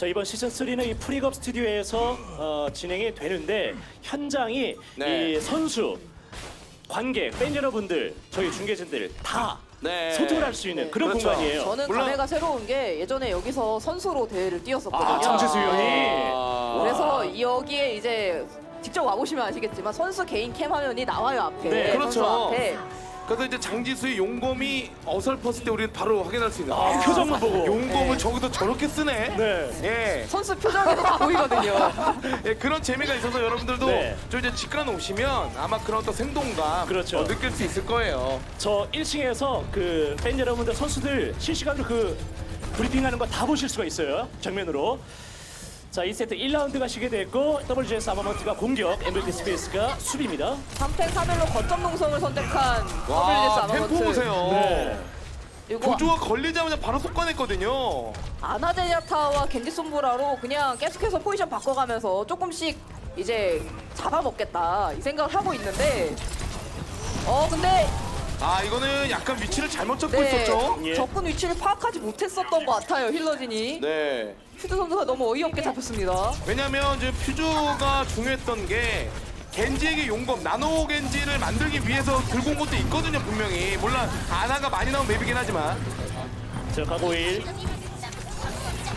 자 이번 시즌 3는 이 프리겁 스튜디오에서 어, 진행이 되는데 현장이 네. 이 선수, 관객, 팬 여러분들, 저희 중계진들 다 네. 소통을 할 수 있는 그런 그렇죠. 공간이에요. 저는 물론- 감회가 새로운 게 예전에 여기서 선수로 대회를 뛰었었거든요. 아 장지수 위원이 아. 그래서 여기에 이제 직접 와보시면 아시겠지만 선수 개인 캠 화면이 나와요 앞에. 네, 선수 그렇죠. 앞에. 그래서 이제 장지수의 용검이 어설펐을 때 우리는 바로 확인할 수 있는. 아, 표정만 보고. 용검을 네. 저기도 저렇게 쓰네. 네. 예. 선수 표정에도 다 보이거든요. 예, 그런 재미가 있어서 여러분들도 네. 저 이제 직관 오시면 아마 그런 어떤 생동감 그렇죠. 어, 느낄 수 있을 거예요. 저 1층에서 그 팬 여러분들 선수들 실시간으로 그 브리핑하는 거 다 보실 수가 있어요. 정면으로. 자, 2세트 1라운드 가 시게 됐고 WGS 아마먼트가 공격, MVP 스페이스가 수비입니다. 3팩 3일로 거점 농성을 선택한 와, WS 템포 아마먼트. 보세요. 네. 조조가 걸리자마자 바로 속관했거든요. 아나제냐타와 겐지 솜브라로 그냥 계속해서 포지션 바꿔가면서 조금씩 이제 잡아먹겠다 이 생각을 하고 있는데 어 근데 아, 이거는 약간 위치를 잘못 잡고 네, 있었죠? 예. 적군 위치를 파악하지 못했었던 것 같아요 힐러진이 네. 퓨즈 선수가 너무 어이없게 잡혔습니다 왜냐면 이제 퓨즈가 중요했던 게 겐지에게 용검 나노 겐지를 만들기 위해서 들고 온 것도 있거든요 분명히 물론 아나가 많이 나온 맵이긴 하지만 자, 가고일.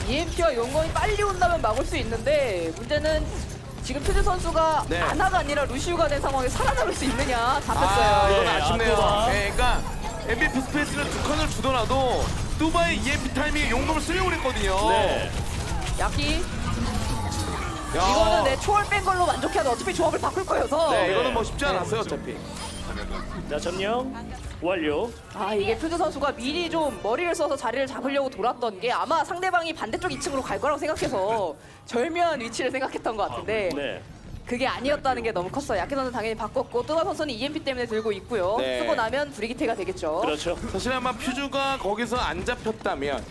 EMP와 용건이 빨리 온다면 막을 수 있는데 문제는 지금 퓨즈 선수가 네. 아나가 아니라 루시우가 된 상황에 살아남을 수 있느냐 아 잡혔어요. 이건 네, 아쉽네요. 아쿠바. 네, 그러니까 MVP 스페이스를 두 칸을 주더라도 뚜바의 EMP 타이밍에 용검을 쓰려고 그랬거든요. 네. 야키. 야. 이거는 내 초월 뺀 걸로 만족해도 어차피 조합을 바꿀 거여서. 네 이거는 뭐 쉽지 않았어요 어차피. 자, 점령 완료. 아 이게 퓨즈 선수가 미리 좀 머리를 써서 자리를 잡으려고 돌았던 게 아마 상대방이 반대쪽 2층으로 갈 거라고 생각해서 절묘한 위치를 생각했던 것 같은데 네. 그게 아니었다는 게 너무 컸어요. 야키 선수 당연히 바꿨고 뚜바 선수는 EMP 때문에 들고 있고요. 네. 쓰고 나면 브리기테가 되겠죠. 그렇죠. 사실 아마 퓨즈가 거기서 안 잡혔다면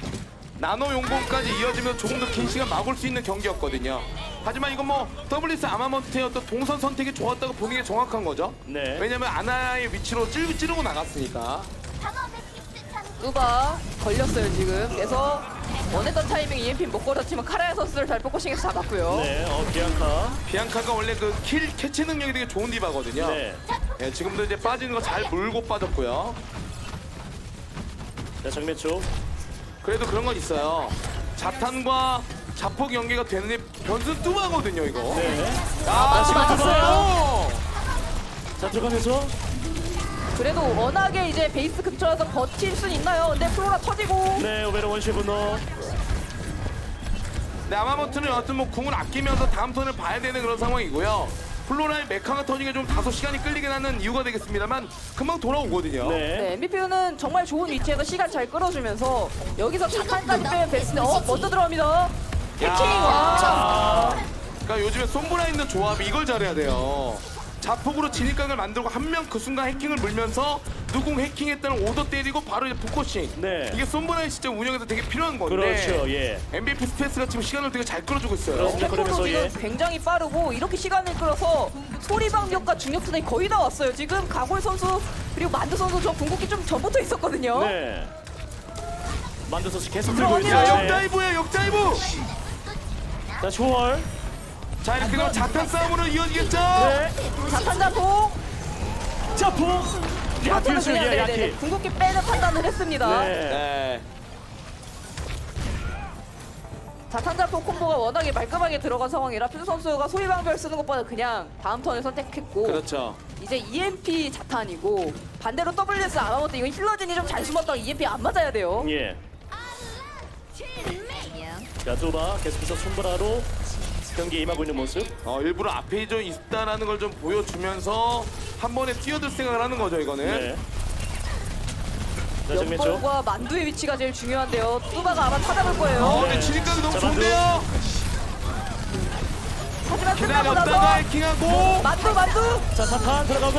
나노 용검까지 이어지면 조금 더 긴 시간 막을 수 있는 경기였거든요 하지만 이건 뭐 WS 아마먼트의 어떤 동선 선택이 좋았다고 보는 게 정확한 거죠 네. 왜냐면 아나의 위치로 찌르, 찌르고 나갔으니까 뚜바 걸렸어요 지금. 그래서 원했던 타이밍 EMP 못 걸었지만 카라야 선수를 잘 포커싱해서 잡았고요. 네. 어, 비앙카. 비앙카가 원래 그 킬 캐치 능력이 되게 좋은 디바거든요 네. 예, 지금도 이제 빠지는 거 잘 물고 빠졌고요 자, 정면 쪽. 그래도 그런 건 있어요 자탄과 자폭 연계가 되는데 변수 뚜바거든요 이거 네. 아, 맞죠, 맞았어요. 자, 들어가면서 그래도 워낙에 이제 베이스 근처라서 버틸 순 있나요? 근데 플로라 터지고 네, 오베로 원시 분노. 네, 아마먼트는 여하튼 뭐 궁을 아끼면서 다음 턴을 봐야 되는 그런 상황이고요. 플로라의 메카가 터지게 좀 다소 시간이 끌리긴 하는 이유가 되겠습니다만 금방 돌아오거든요. 네. 네, MVP는 정말 좋은 위치에서 시간 잘 끌어주면서 여기서 자탄까지 빼면 베스트 어 먼저 들어갑니다. 해킹 와. 아, 그러니까 요즘에 솜브라 있는 조합이 이걸 잘해야 돼요. 자폭으로 진입각을 만들고 한 명 그 순간 해킹을 물면서 누궁 해킹했다는 오더 때리고 바로 이제 포커싱. 네. 이게 솜브라의 진짜 운영에서 되게 필요한 건데. 그렇죠. 예. MVP 스페이스가 지금 시간을 되게 잘 끌어주고 있어요. 템포도 그러면서 지금 예. 굉장히 빠르고 이렇게 시간을 끌어서 소리 방벽과 중력 투ன이 거의 다 왔어요. 지금 가골 선수 그리고 만두 선수 저 궁극기 좀 전부터 있었거든요. 네. 만두 선수 계속 들고 들어가네요. 있어요. 역다이브야, 역다이브! 자, 초월. 자, 이렇게 되면 자탄 싸움으로 이어지겠죠? 네. 자탄 자폭. 자, 이렇게는 수야 그냥 네네네. 야키. 궁극기 빼는 판단을 했습니다. 네. 네. 자탄 자폭 콤보가 워낙에 말끔하게 들어간 상황이라 퓨즈 선수가 소리 방벽 쓰는 것보다 그냥 다음 턴을 선택했고 그렇죠. 이제 EMP 자탄이고 반대로 WS 아마모트 이건 힐러진이 좀 잘 숨었다가 EMP 안 맞아야 돼요. 예. 자, 두바 계속해서 손브라로 경기에 임하고 있는 모습. 어, 일부러 앞에 좀 있다라는 걸 좀 보여주면서 한 번에 뛰어들 생각을 하는 거죠 이거는. 네. 자. 연벌과 만두의 위치가 제일 중요한데요. 뚜바가 아마 찾아볼 거예요. 어, 네. 근데 진입각이 너무 자, 좋은데요. 하지만 끝나고 기다렸다가 나서 해킹하고 만두 만두 자, 사탄 들어가고.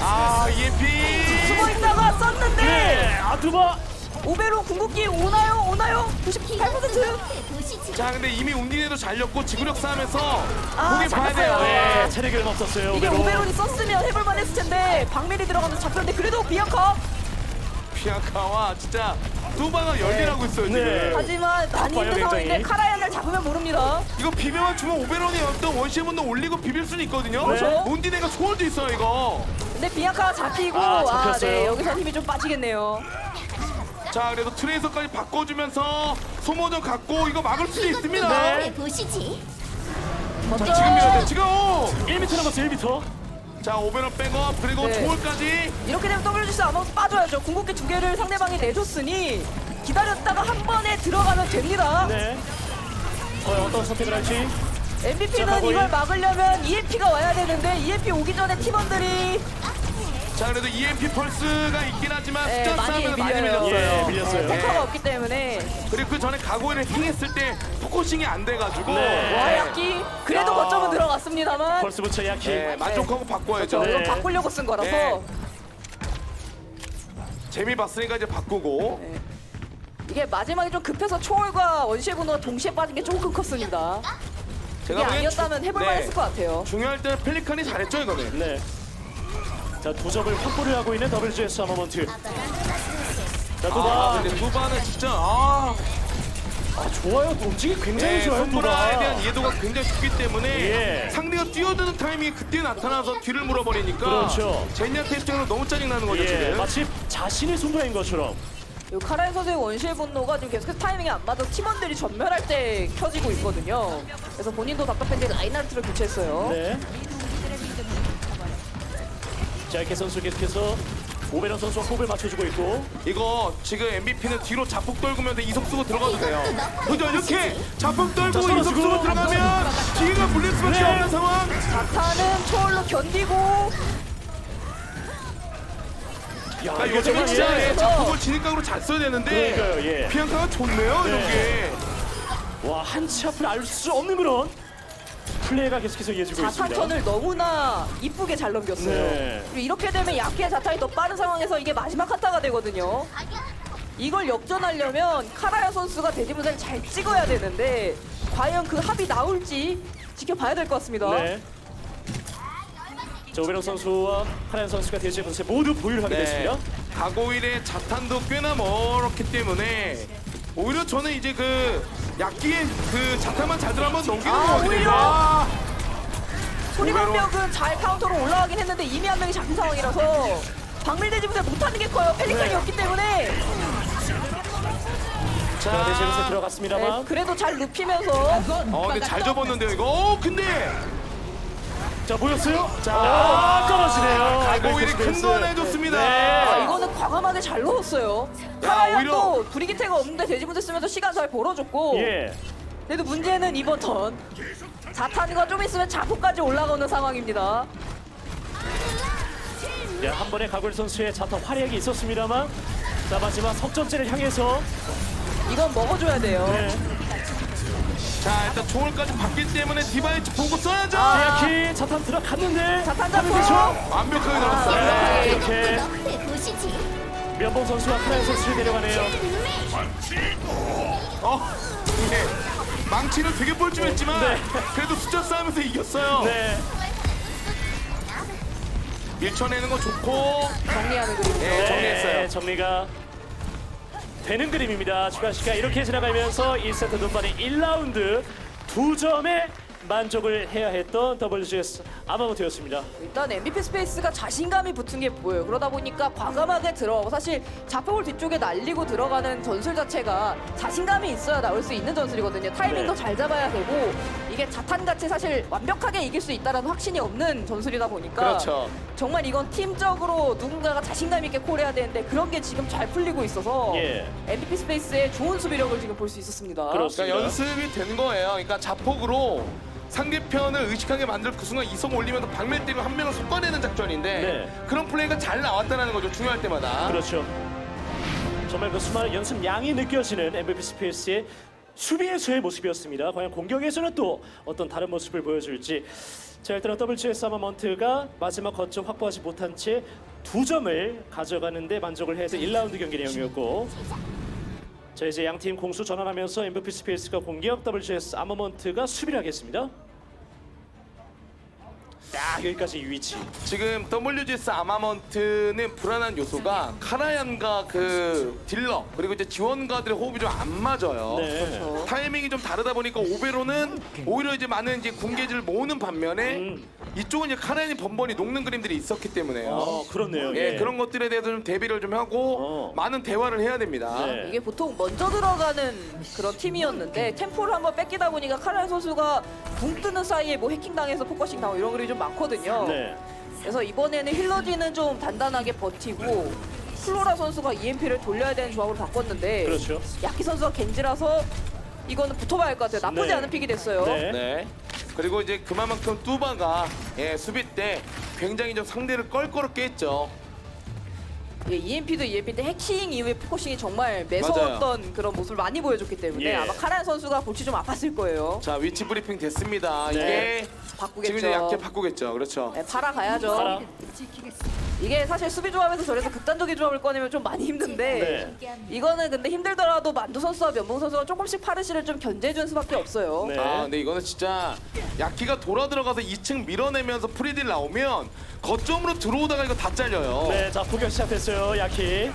아 EMP. 숨어 있다가 썼는데 네. 아, 두바. 오베로 궁극기 오나요? 오나요? 98%. 자 근데 이미 운디네도 잘렸고 지구력 싸움에서 아, 보기 봐야 돼요. 잡혔어요. 네, 체력이 없었어요. 이게 오베로. 오베론이 썼으면 해볼만 했을 텐데 박밀이 들어가면서 잡혔는데 그래도 비앙카 비앙카와 진짜 뚜바가 열일하고 있어요 지금. 네. 하지만 많이 힘든 상황인데. 카라얀을 잡으면 모릅니다. 이거 비벼만 주면 오베론이 어떤 원시분도 올리고 비빌 수는 있거든요. 네. 몬디네가 소원도 있어요 이거. 근데 비앙카가 잡히고 아, 아, 잡혔어요. 네, 여기서 힘이 좀 빠지겠네요. 자 그래도 트레이서까지 바꿔주면서 소모전 갖고 이거 막을 수도 있습니다. 네. 보시지. 자 지금 밀어야 돼 지금. 오! 1m 남았어요 1m. 자 오베론 백업 그리고 네. 초월까지. 이렇게 되면 WGC 아마 빠져야죠. 궁극기 두 개를 상대방이 내줬으니 기다렸다가 한 번에 들어가면 됩니다. 네. 과연 어떤 선택을 할지. 자, MVP는 가고이. 이걸 막으려면 EMP가 와야 되는데 EMP 오기 전에 팀원들이 자 그래도 EMP 펄스가 있긴 하지만 네, 숫자 많이 싸움에서 많이 밀려요. 밀렸어요. 예, 밀렸어요. 네. 포커가 없기 때문에 그리고 그 전에 가고이를 행했을 때 포커싱이 안 돼가지고 네. 와야키 그래도 야. 거점은 들어갔습니다만 벌써부터 야키. 네, 만족하고 바꿔야죠. 저 네. 이거 바꾸려고 쓴 거라서 네. 재미 봤으니까 이제 바꾸고. 네. 이게 마지막에 좀 급해서 초월과 원시의 분노가 동시에 빠진 게 조금 컸습니다. 이게 보기엔 아니었다면 주- 해볼만 네. 했을 것 같아요. 중요할 때는 펠리칸이 잘했죠 이거는. 네. 자, 두 점을 확보를 하고 있는 WGS 아머먼트. 자, 아, 두바. 근데 두바는 진짜 아, 아, 좋아요. 움직이 굉장히 네, 좋아요, 손브라에 두바. 대한 이해도가 굉장히 좋기 때문에 예. 상대가 뛰어드는 타이밍이 그때 나타나서 뒤를 물어버리니까 그렇죠. 제니한테 입장으로 너무 짜증나는 거죠 예, 지금. 마치 자신의 손브라인 것처럼. 이 카라인 선수의 원시의 분노가 지금 계속해서 타이밍이 안 맞아서 팀원들이 전멸할 때 켜지고 있거든요. 그래서 본인도 답답한데 라인하르트를 교체했어요. 네. 자, 이렇게 선수 계속해서 오베론 선수와 호흡을 맞춰주고 있고. 이거 지금 MVP는 뒤로 자폭 떨구면서 이속 쓰고 들어가도 돼요. 그죠 이렇게 자폭 떨고 자, 이속. 쓰고 들어가면 뒤가 물릴 수밖에 네. 없는 상황. 자타는 초월로 견디고 야, 아, 요즘은 정말 진짜 예. 예, 자폭을 진입각으로 잘 써야 되는데 그러니까요, 예. 비앙카가 좋네요 이런 게. 와, 한치 앞을 알 수 없는 그런 플레이가 계속해서 이어지고 있습니다. 자탄턴을 너무나 이쁘게 잘 넘겼어요. 네. 그리고 이렇게 되면 야키의 자탄이 더 빠른 상황에서 이게 마지막 한타가 되거든요. 이걸 역전하려면 카라야 선수가 대지분사를 잘 찍어야 되는데 과연 그 합이 나올지 지켜봐야 될 것 같습니다. 네. 자, 오베론 선수와 하란 선수가 대지 분세 모두 보유를 하게 됐습니다. 가고일의 자탄도 꽤나 멀었기 때문에 오히려 저는 이제 그 약기의 그 자탄만 잘 들어가면 넘기는 아, 거거든요. 오히려! 아, 소리방벽은 잘 카운터로 올라가긴 했는데 이미 한 명이 잡힌 상황이라서 박밀 대지분사 못하는 게 커요. 펠리칸이 네. 없기 때문에 자, 분세 네, 들어갔습니다만. 그래도 잘 눕히면서 어 근데 잘 접었는데요 이거. 어 근데 자, 보였어요? 자, 아, 떨어지네요. 가고일이 큰거 하나 해줬습니다. 아, 네. 이거는 과감하게 잘 넣었어요. 야, 카라얀도 브리기테가 없는데 돼지분대 쓰면서 시간 잘 벌어줬고 예. 그래도 문제는 이번 턴 자탄과 좀 있으면 자포까지 올라가는 상황입니다. 예, 한 번에 가골 선수의 자타 활약이 있었습니다만. 자, 마지막 석점째를 향해서. 이건 먹어줘야 돼요. 네. 자 일단 총을까지 받기 때문에 디바이츠 보고 써야죠. 아. 제야키 자탄 들어갔는데. 자탄? 잡고 완벽하게 아. 나왔어요. 네, 이렇게 보시지. 면봉 선수와 하란 선수를 내려가네요. 어, 네. 망치는 되게 뻘쭘했지만 네. 그래도 숫자 싸움에서 이겼어요. 네. 밀쳐내는 거 좋고 정리하는 그림. 네, 정리했어요. 정리가 되는 그림입니다. 추가 시간 이렇게 지나가면서 1세트 눈반의 1라운드 두 점에 만족을 해야 했던 WGS 아마모토였습니다. 일단 MVP 스페이스가 자신감이 붙은 게 보여요. 그러다 보니까 과감하게 들어가고 사실 자폭을 뒤쪽에 날리고 들어가는 전술 자체가 자신감이 있어야 나올 수 있는 전술이거든요. 타이밍도 네. 잘 잡아야 되고 이게 자탄같이 사실 완벽하게 이길 수 있다는 확신이 없는 전술이다 보니까 그렇죠. 정말 이건 팀적으로 누군가가 자신감 있게 콜해야 되는데 그런 게 지금 잘 풀리고 있어서 예. MVP 스페이스의 좋은 수비력을 지금 볼 수 있었습니다. 그렇습니다. 그러니까 연습이 된 거예요. 그러니까 자폭으로 상대편을 의식하게 만들 그 순간 이성 올리면서 박멸 때리고 한 명을 솎아내는 작전인데 네. 그런 플레이가 잘 나왔다는 거죠. 중요할 때마다. 그렇죠. 정말 그 수많은 연습 양이 느껴지는 MVP 스페이스의 수비에서의 모습이었습니다. 과연 공격에서는 또 어떤 다른 모습을 보여줄지. 자 일단은 WGS 아마먼트가 마지막 거점 확보하지 못한 채 두 점을 가져가는데 만족을 해서 1라운드 경기 내용이었고 자 이제 양팀 공수 전환하면서 MVP 스페이스가 공격 WGS 아마먼트가 수비를 하겠습니다. 딱 여기까지 이 위치. 지금 WGS 아마먼트는 불안한 요소가 카라얀과 그 딜러 그리고 이제 지원가들의 호흡이 좀 안 맞아요. 네. 타이밍이 좀 다르다 보니까 오베로는 오히려 이제 많은 이제 궁계지를 모으는 반면에 음. 이쪽은 이제 카라얀이 번번이 녹는 그림들이 있었기 때문에요. 어, 그렇네요. 예, 그런 것들에 대해서 좀 대비를 좀 하고 어. 많은 대화를 해야 됩니다. 네. 이게 보통 먼저 들어가는 그런 팀이었는데 템포를 한번 뺏기다 보니까 카라얀 선수가 붕 뜨는 사이에 뭐 해킹당해서 포커싱 나오고 이런 그림이 좀 많거든요. 네. 그래서 이번에는 힐러진은 좀 단단하게 버티고 플로라 선수가 EMP를 돌려야 되는 조합으로 바꿨는데 그렇죠. 야키 선수가 겐지라서 이거는 붙어봐야 할 것 같아요. 나쁘지 네. 않은 픽이 됐어요. 네. 네. 그리고 이제 그만큼 뚜바가 예, 수비 때 굉장히 좀 상대를 껄끄럽게 했죠. 예, EMP도 EMP인데 해킹 이후에 포커싱이 정말 매서웠던 그런 모습을 많이 보여줬기 때문에 예. 아마 카라얀 선수가 골치 좀 아팠을 거예요. 자 위치 브리핑 됐습니다. 네. 이게 바꾸겠죠. 지금 이제 약해 바꾸겠죠. 그렇죠. 네, 팔아 가야죠. 팔아. 이게 사실 수비 조합에서 저래서 극단적인 조합을 꺼내면 좀 많이 힘든데 네. 이거는 근데 힘들더라도 만두 선수와 면봉 선수가 조금씩 파르시를 좀 견제해준 수밖에 없어요. 네. 아 근데 이거는 진짜 야키가 돌아 들어가서 2층 밀어내면서 프리딜 나오면 거점으로 들어오다가 이거 다 잘려요. 네, 자 포격 시작됐어요. 야키.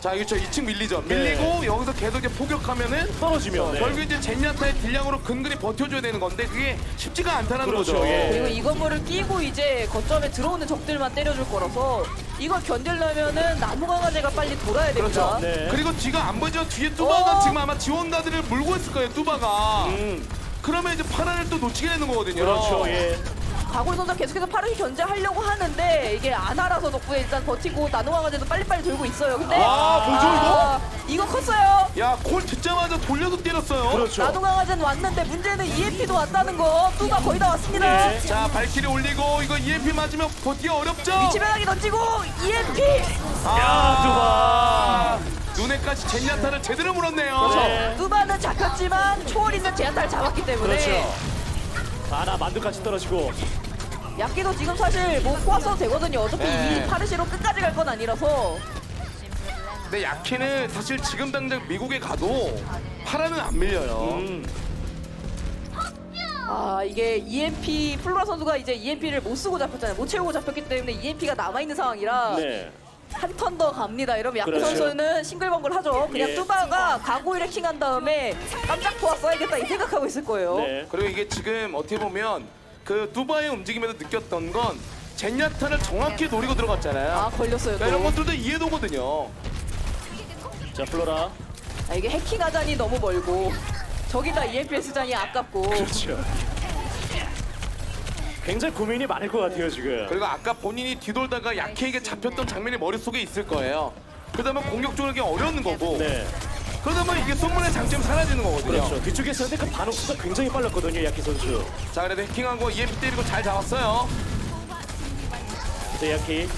자 이거 저 2층 밀리죠. 네. 밀리고 여기서 계속 이제 포격하면은 떨어지면. 네. 결국 이제 젠야타의 딜량으로 근근히 버텨줘야 되는 건데 그게 쉽지가 않다는 그렇죠, 거죠. 예. 그리고 이 건물을 끼고 이제 거점에 들어오는 적들만 때려줄 거라서 이걸 견딜려면은 나무 강아지가 빨리 돌아야 됩니다. 그렇죠. 네. 그리고 뒤가 안 보이죠? 뒤에 뚜바가 어. 지금 아마 지원가들을 물고 있을 거예요. 뚜바가. 음, 그러면 이제 파란을 또 놓치게 되는 거거든요. 그렇죠. 예. 가골 선수 계속해서 파르시 견제하려고 하는데 이게 안 알아서 덕분에 일단 버티고 나무 강아지도 빨리빨리 돌고 있어요. 근데 아, 뭐죠, 아, 이거 컸어요. 야, 콜 듣자마자 돌려도 때렸어요. 그렇죠. 나도 강아지는 왔는데 문제는 EMP도 왔다는 거. 뚜가 거의 다 왔습니다. 네. 자, 발키리 올리고 이거 EMP 맞으면 버티기 어렵죠? 위치 변하기 던지고 EMP. 아, 눈에까지 젠야타를 제대로 물었네요. 네. 뚜바는 잡혔지만 초월 있는 제한타를 잡았기 때문에 그렇죠. 하나 만두까지 떨어지고. 약기도 지금 사실 뭐 포화써도 되거든요. 어차피 네. 이 파르시로 끝까지 갈 건 아니라서 근데 야키는 사실 지금 당장 미국에 가도 파란은 안 밀려요. 음, 아 이게 EMP 플로라 선수가 이제 EMP를 못 쓰고 잡혔잖아요. 못 채우고 잡혔기 때문에 EMP가 남아 있는 상황이라 네. 한 턴 더 갑니다. 이러면 약기 그렇죠. 선수는 싱글벙글 하죠. 그냥 예. 뚜바가 가고일 해킹한 다음에 깜짝 포화 써야겠다 이 생각하고 있을 거예요. 네. 그리고 이게 지금 어떻게 보면 그 두바의 움직임에서 느꼈던 건 젠야타를 정확히 노리고 들어갔잖아요. 아 걸렸어요. 그러니까 이런 또. 것들도 이해도거든요. 자 플로라. 아, 이게 해킹하자니 너무 멀고 저기다 EMPS자니 아깝고 그렇죠. 굉장히 고민이 많을 것 같아요 지금. 그리고 아까 본인이 뒤돌다가 야키에게 잡혔던 장면이 머릿속에 있을 거예요. 그러다 보면 공격적으로 어려운 거고 네. 그러다 보면 이게 손문의 장점이 사라지는 거거든요. 그렇죠. 뒤쪽에서 근데 그 반응 수가 굉장히 빨랐거든요 야키 선수. 자 그래도 해킹한 거 EMP 때리고 잘 잡았어요. 네, 야키.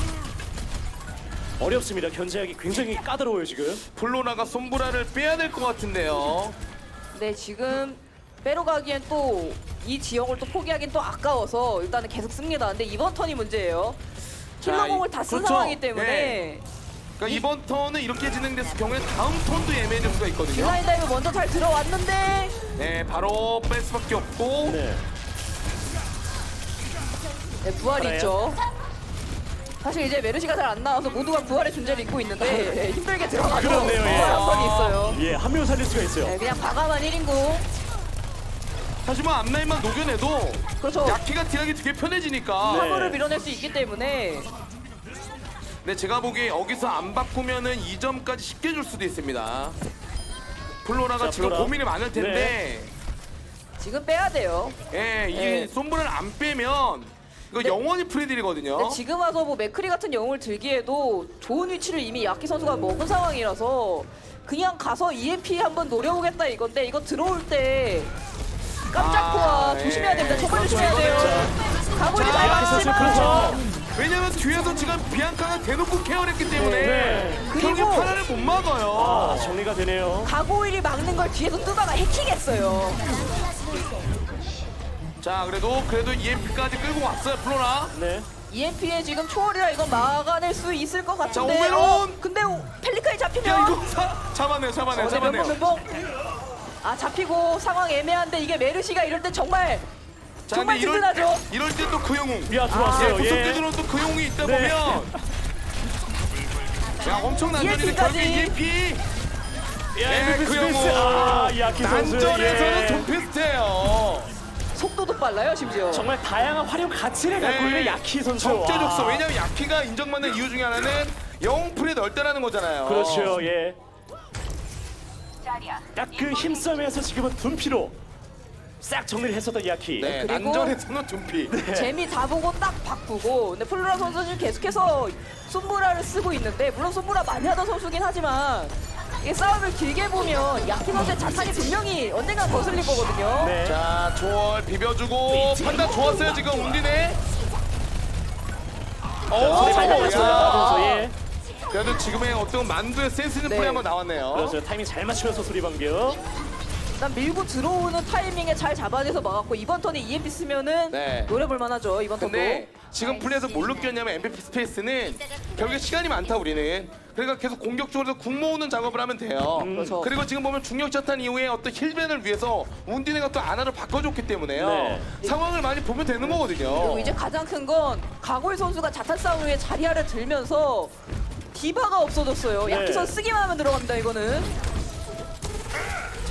어렵습니다. 견제하기 굉장히 까다로워요 지금. 플로라가 손브라를 빼야 될 것 같은데요. 네 지금 빼러 가기엔 또 이 지역을 또 포기하기엔 또 아까워서 일단은 계속 씁니다. 근데 이번 턴이 문제예요. 자, 킬러공을 이- 다쓴 그렇죠. 상황이기 때문에 네. 그러니까 이번 턴은 이렇게 진행됐을 경우에 다음 턴도 예매해질 수가 있거든요. 딜라인 다이브 먼저 잘 들어왔는데 네, 바로 뺄 수밖에 없고 네. 네, 부활이? 있죠. 사실 이제 메르시가 잘 안 나와서 모두가 부활의 존재를 잊고 있는데 네, 힘들게 들어가서 그렇네요, 예. 부활 한 번이 있어요. 예, 한 명 살릴 수가 있어요. 네, 그냥 과감한 1인구. 하지만 앞라인만 녹여내도 그렇죠. 야키가 딜하기 되게 편해지니까 네. 사고를 밀어낼 수 있기 때문에 근데 제가 보기에 여기서 안 바꾸면은 2점까지 쉽게 줄 수도 있습니다. 플로라가 자, 지금 플로라. 고민이 많을 텐데 지금 빼야 돼요. 예, 이 네. 솜브라를 안 빼면 이거 네. 영원히 프리딜이거든요. 근데 지금 와서 뭐 맥크리 같은 영웅을 들기에도 좋은 위치를 이미 야키 선수가 먹은 상황이라서 그냥 가서 EMP 한번 노려보겠다 이건데 이거 들어올 때 깜짝 아, 포화 예. 조심해야 됩니다. 정말 조심해야 돼요. 가골이 자, 잘 야키 선수 맞지만 그렇죠. 왜냐면 뒤에서 지금 비앙카가 대놓고 케어를 했기 때문에 네. 경기 그리고- 파란을 못 막아요. 아, 정리가 되네요. 가고일이 막는 걸 뒤에서 뚜바가 해킹했어요. 자, 그래도 그래도 EMP까지 끌고 왔어요, 플로라. 네. EMP에 지금 초월이라 이건 막아낼 수 있을 것 같은데. 자, 오메론! 어, 근데 오- 펠리카이 잡히면 야, 이거 사, 잡아내요, 잡아내요, 어, 네, 잡아내요. 멘붕 멘붕. 아 잡히고 상황 애매한데 이게 메르시가 이럴 때 정말 자, 정말 근데 이럴- 든든하죠. 이럴 때또그 영웅. 야 예, 들어왔어요. 구석대 예. 들어온 또그 영웅이 있다 네. 보면. 야 엄청난 EMP 전이 까지. 결국 EMP. 예, 예, 그 영웅. 스페이스. 아, 야키 선수. 난전에서는 예. 좀 비슷해요. 속도도 빨라요 심지어. 정말 다양한 활용 가치를 갖고 있는 야키 선수. 적재적소. 와. 왜냐면 야키가 인정받는 이유 중에 하나는 영웅 풀이 넓다라는 거잖아요. 그렇죠. 예. 딱 그 힘싸움에서 지금은 둔피로 싹 정리를 했었던 야키. 네, 그리고- 난전에서는 둔피. 재미 다 보고 딱 바꾸고 근데 플로라 선수는 계속해서 손보라를 쓰고 있는데 물론 손보라 많이 하던 선수긴 하지만 이 싸움을 길게 보면 야키 선수의 자탄이 분명히 언젠간 거슬릴 거거든요 네. 자, 조월 비벼주고 판단 좋았어요 지금 운디네. 오, 잘 달렸어요. 야. 선수. 예. 그래도 지금의 어떤 만두의 센스 있는 네. 플레이 한번 나왔네요. 그렇죠. 타이밍 잘 맞추면서 수리 반격. 일단 밀고 들어오는 타이밍에 잘 잡아내서 막았고 이번 턴에 EMP 쓰면은 네. 노려볼 만하죠 이번 턴도 근데 지금 플레이에서 뭘 느꼈냐면 MVP 스페이스는 결국에 시간이 많다 우리는. 그러니까 계속 공격적으로 궁 모으는 작업을 하면 돼요. 그렇죠. 그리고 지금 보면 중력 자탄 이후에 어떤 힐벤을 위해서 운디네가 또 아나를 바꿔줬기 때문에요. 네. 상황을 많이 보면 되는 거거든요. 그리고 이제 가장 큰 건 가골 선수가 자탄 싸움 후에 자리아를 들면서 디바가 없어졌어요 네. 선수 쓰기만 하면 들어갑니다 이거는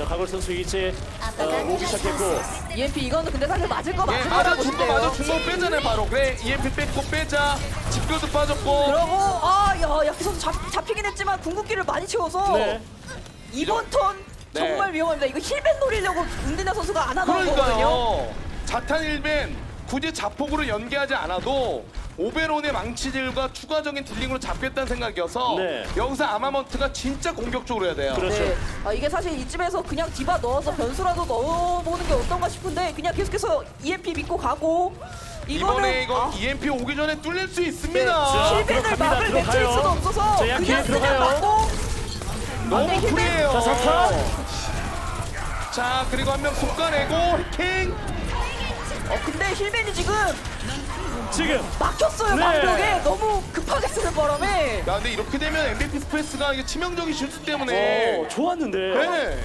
자, 가골 선수 이제 어, 오기 시작했고. EMP 이거는 근데 사실 맞을 거 예, 맞을 맞아 거라고 싶대요 맞아 중거 빼잖아요 바로. 그래 EMP 뺐고 빼자. 집교도 빠졌고. 그러고 아, 야, 야키 선수 잡, 잡히긴 했지만 궁극기를 많이 채워서 네. 이번 턴 네. 정말 위험합니다. 이거 힐벤 노리려고 운디나 선수가 안 하는 거거든요. 그러니까요. 자탄 1벤 굳이 자폭으로 연계하지 않아도 오베론의 망치질과 추가적인 딜링으로 잡겠다는 생각이어서 네. 여기서 아마먼트가 진짜 공격적으로 해야 돼요. 그렇죠. 네. 아, 이게 사실 이쯤에서 그냥 디바 넣어서 변수라도 넣어보는 게 어떤가 싶은데 그냥 계속해서 EMP 믿고 가고 이거는 이번에 이거 아, EMP 오기 전에 뚫릴 수 자, 있습니다. 힐벤을 들어갑니다. 막을 들어가요. 수도 없어서 자, 그냥 그냥 들어가요. 맞고 너무 네, 힐벤. 프리해요. 자, 사탄. 자 그리고 한 명 속가내고 킹. 어, 근데 힐벤이 지금 지금 막혔어요 네. 방벽에 너무 급하게 쓰는 바람에 야 근데 이렇게 되면 MVP 스페이스가 이게 치명적인 실수 때문에. 어, 좋았는데. 네.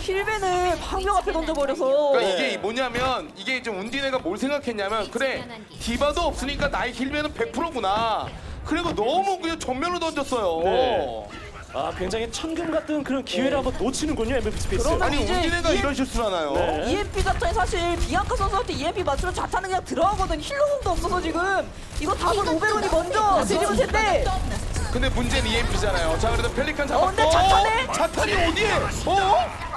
힐벤을 방벽 앞에 던져버려서 그러니까 네. 이게 뭐냐면 이게 이제 운디네가 뭘 생각했냐면 그래 디바도 없으니까 나의 힐맨은 100%구나. 그리고 너무 그냥 전면으로 던졌어요. 네. 아, 굉장히 천금 같은 그런 기회를 한번 놓치는군요, MVP 스페이스. 그러면 아니 이제 이- 이런 실수를 하나요? 네. EMP 자탄이 사실 비앙카 선수한테 EMP 맞추면 자탄은 그냥 들어가거든 힐러 공도 없어서 지금 이거 답은 오베론이 먼저 드리블 텐데 근데 문제는 EMP잖아요. 자 그래도 펠리칸 잡았고 어, 근데 자탄에? 자탄이 어디에? 어?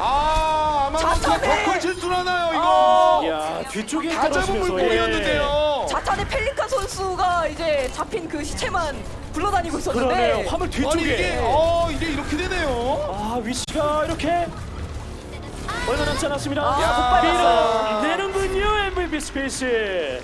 아 아마 자탄에? 덕분 실수를 하나요 이거? 야, 뒤쪽에 다 잡은 떨어지면서, 물고기였는데요. 자탄의 펠리칸 선수가 이제 잡힌 그 시체만 굴러다니고 예. 있었는데 그러네요. 화물 아니 이게 뒤쪽에. 어 이게 이렇게 되네요. 아, 위치가 이렇게 얼마 남지 않았습니다. 아, 야. 못 밟았어요. 밀어내는군요, MVP 스페이스.